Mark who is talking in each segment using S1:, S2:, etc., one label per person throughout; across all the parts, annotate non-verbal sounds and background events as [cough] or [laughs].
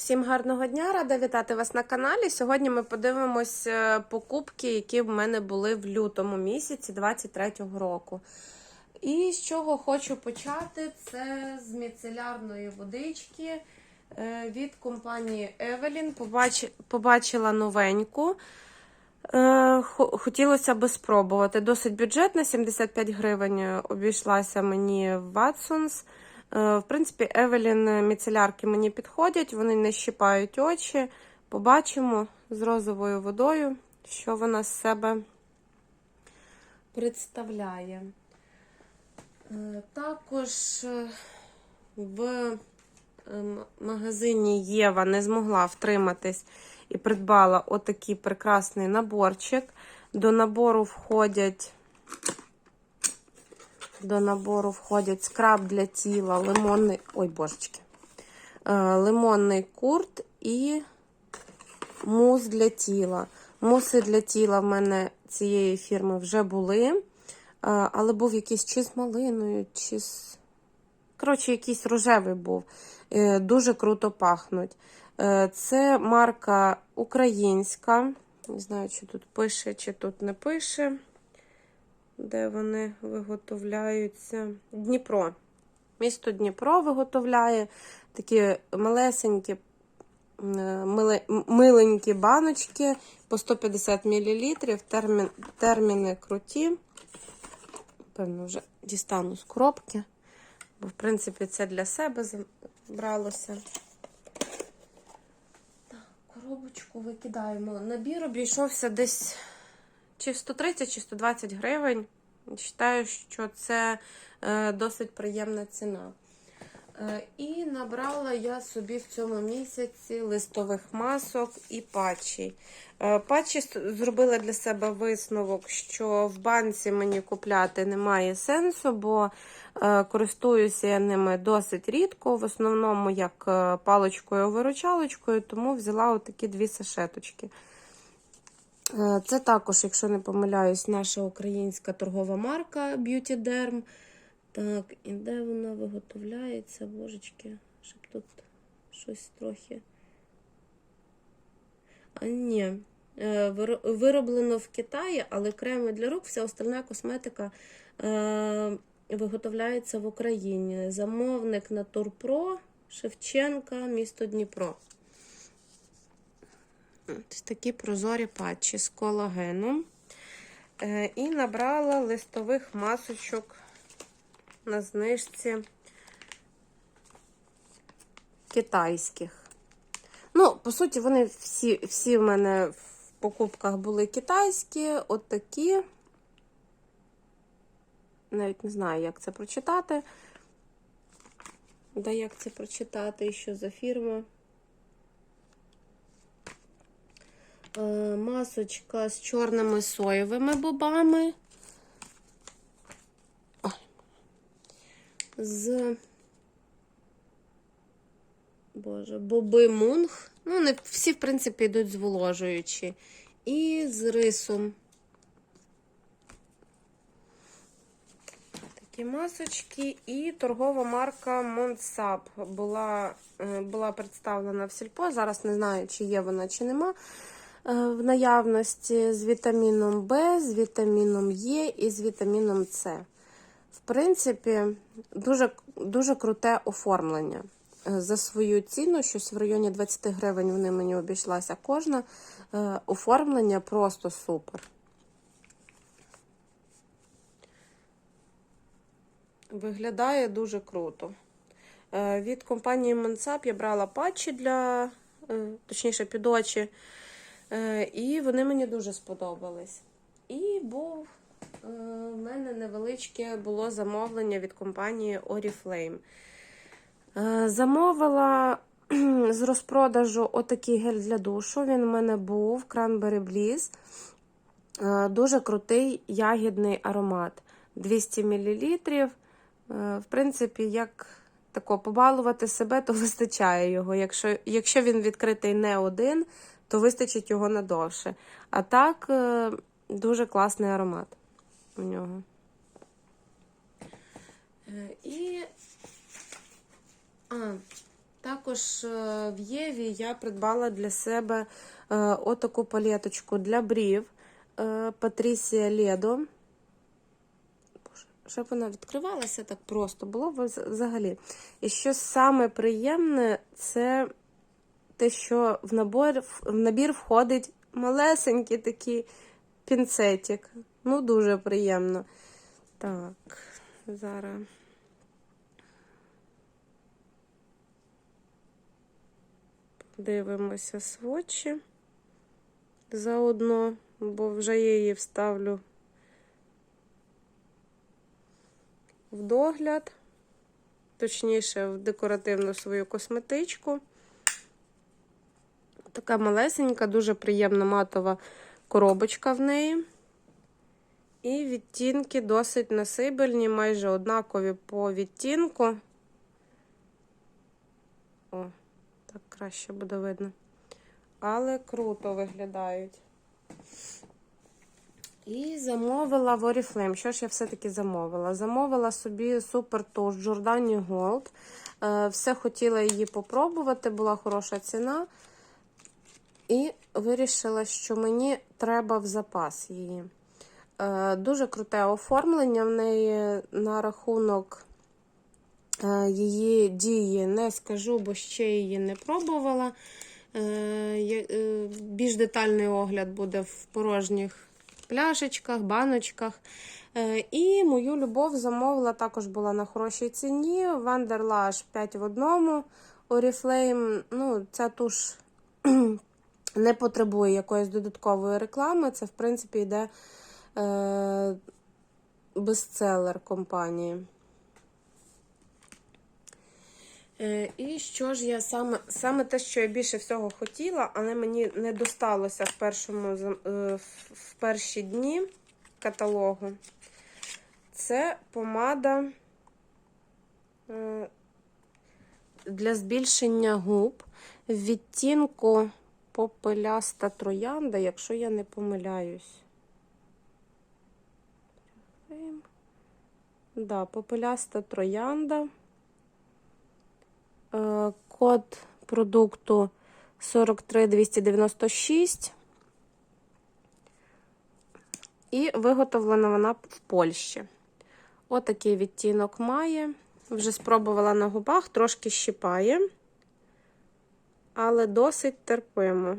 S1: Всім гарного дня! Рада вітати вас на каналі. Сьогодні ми подивимось е, покупки, які в мене були в лютому місяці 23-го року. І з чого хочу почати, це з міцелярної водички е, від компанії Evelyn. Побач... Побачила новеньку. Е, Хотілося би спробувати. Досить бюджетна, 75 гривень обійшлася мені в Watsons. Е, В принципі, Евелін міцелярки мені підходять, вони не щипають очі. Побачимо з розовою водою, що вона з себе представляє. Е, Також е, в магазині Єва не змогла втриматись і придбала отакий прекрасний наборчик. До набору входять до набору входять скраб для тіла, лимонний. Ой, божечки. Е, лимонний курт і мус для тіла. Муси для тіла в мене цієї фірми вже були. е, Але був якийсь чи з малиною, чи з. Коротше, якийсь рожевий був. Е, Дуже круто пахнуть. Це марка українська. Не знаю, чи тут пише, чи тут не пише де вони виготовляються. Дніпро. Місто Дніпро виготовляє такі малесенькі, е, миленькі баночки по 150 мл. Термін, терміни круті. Певно, вже дістану з коробки, бо, в принципі, це для себе бралося. Коробочку викидаємо. Набір обійшовся десь чи 130, чи 120 гривень. Вважаю, що це е, досить приємна ціна. Е, і набрала я собі в цьому місяці листових масок і патчей. Е, патчі зробила для себе висновок, що в банці мені купляти немає сенсу, бо користуюся я ними досить рідко, в основному як паличкою-виручалочкою, тому взяла отакі дві сашеточки. Е, Це також, якщо не помиляюсь, наша українська торгова марка Beauty Derm. Так, і де вона виготовляється, божечки, щоб тут щось трохи. А ні. Е, Вироблено в Китаї, але креми для рук, вся остальна косметика е, виготовляється в Україні. Замовник Натурпро, Шевченка, місто Дніпро. Ось такі прозорі патчі з колагеном. Е, І набрала листових масочок на знижці китайських. Ну, по суті, вони всі, всі в мене в покупках були китайські, от такі. Навіть не знаю, як це прочитати. Да, як це прочитати і що за фірма. Е, масочка з чорними соєвими бобами. Ой. З Боже, боби мунг. Ну, вони всі, в принципі, йдуть зволожуючі. І з рисом. Такі масочки. І торгова марка Монсап була, е, була представлена в сільпо. Зараз не знаю, чи є вона, чи нема. Е, В наявності з вітаміном В, з вітаміном Е і з вітаміном С. В принципі, дуже, дуже круте оформлення. Е, За свою ціну, щось в районі 20 гривень вони мені обійшлася кожна. Е, Оформлення просто супер. Виглядає дуже круто. Від компанії Мансап я брала патчі для, точніше, під очі. Е, І вони мені дуже сподобались. І був е, в мене невеличке було замовлення від компанії Oriflame. Е, Замовила [clears throat] з розпродажу отакий гель для душу. Він в мене був Cranberry Bliss. Дуже крутий ягідний аромат. 200 мл. В принципі, як тако побалувати себе, то [laughs] вистачає його. Якщо, якщо він відкритий не один, то вистачить його надовше. А так, е, дуже класний аромат у нього. Е, І. А, Також е, в Єві я придбала для себе отаку палеточку для брів Патрісія Ледо. Щоб вона відкривалася так просто, було взагалі. І що саме приємне, це те, що в набор, в набір входить малесенький такий пінцетик. Ну, дуже приємно. Так, зараз. Дивимося сводчі заодно, бо вже я її вставлю в догляд, точніше, в декоративну свою косметичку. Така малесенька, дуже приємна матова коробочка в неї. І відтінки досить насибельні, майже однакові по відтінку. О, так краще буде видно. Але круто виглядають. І замовила в Oriflame. Що ж я все-таки замовила? Замовила собі супер туш Giordani Gold. Е, Все хотіла її попробувати, була хороша ціна. І вирішила, що мені треба в запас її. Е, Дуже круте оформлення в неї на рахунок е, її дії не скажу, бо ще її не пробувала. Е, Більш детальний огляд буде в порожніх пляшечках, баночках. І мою любов замовила, також була на хорошій ціні. Вандерлаш 5 в одному. Oriflame, ну, ця туш не потребує якоїсь додаткової реклами. Це, в принципі, йде е, бестселер компанії. Е, І що ж я саме, саме те, що я більше всього хотіла, але мені не досталося в, першому, е, в- перші дні каталогу, це помада е, для збільшення губ відтінку попеляста троянда, якщо я не помиляюсь. Да, попеляста троянда. Е, Код продукту 43296. І виготовлена вона в Польщі. Отакий відтінок має. Вже спробувала на губах, трошки щипає, але досить терпимо.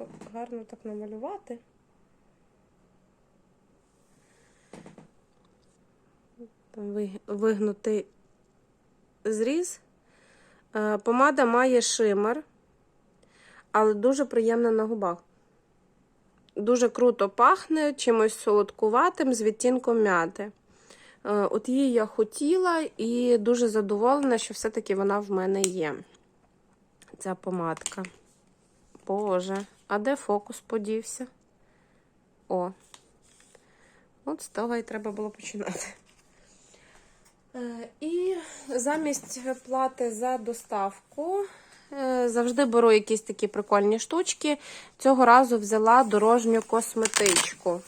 S1: Як гарно так намалювати. Вигнутий зріз. Е, Помада має шимер, але дуже приємна на губах. Дуже круто пахне чимось солодкуватим з відтінком м'яти. Е, От її я хотіла і дуже задоволена, що все-таки вона в мене є. Ця помадка. Боже, а де фокус подівся? О. От з того і треба було починати. Е, І замість плати за доставку е, завжди беру якісь такі прикольні штучки. Цього разу взяла дорожню косметичку.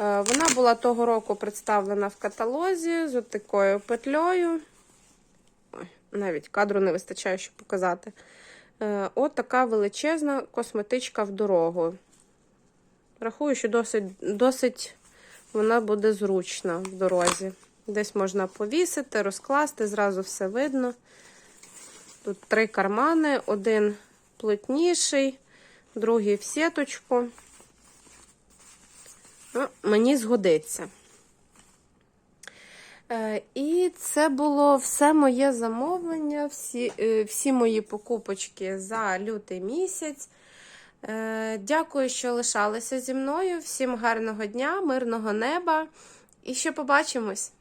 S1: Е, Вона була того року представлена в каталозі з такою петлею. Ой, навіть кадру не вистачає, щоб показати. Е, От така величезна косметичка в дорогу. Рахую, що досить, досить вона буде зручна в дорозі. Десь можна повісити, розкласти, зразу все видно. Тут три кармани, один плотніший, другий в сіточку. Ну, мені згодиться. Е, І це було все моє замовлення, всі, е, всі мої покупочки за лютий місяць. Е, Дякую, що лишалися зі мною. Всім гарного дня, мирного неба і ще побачимось!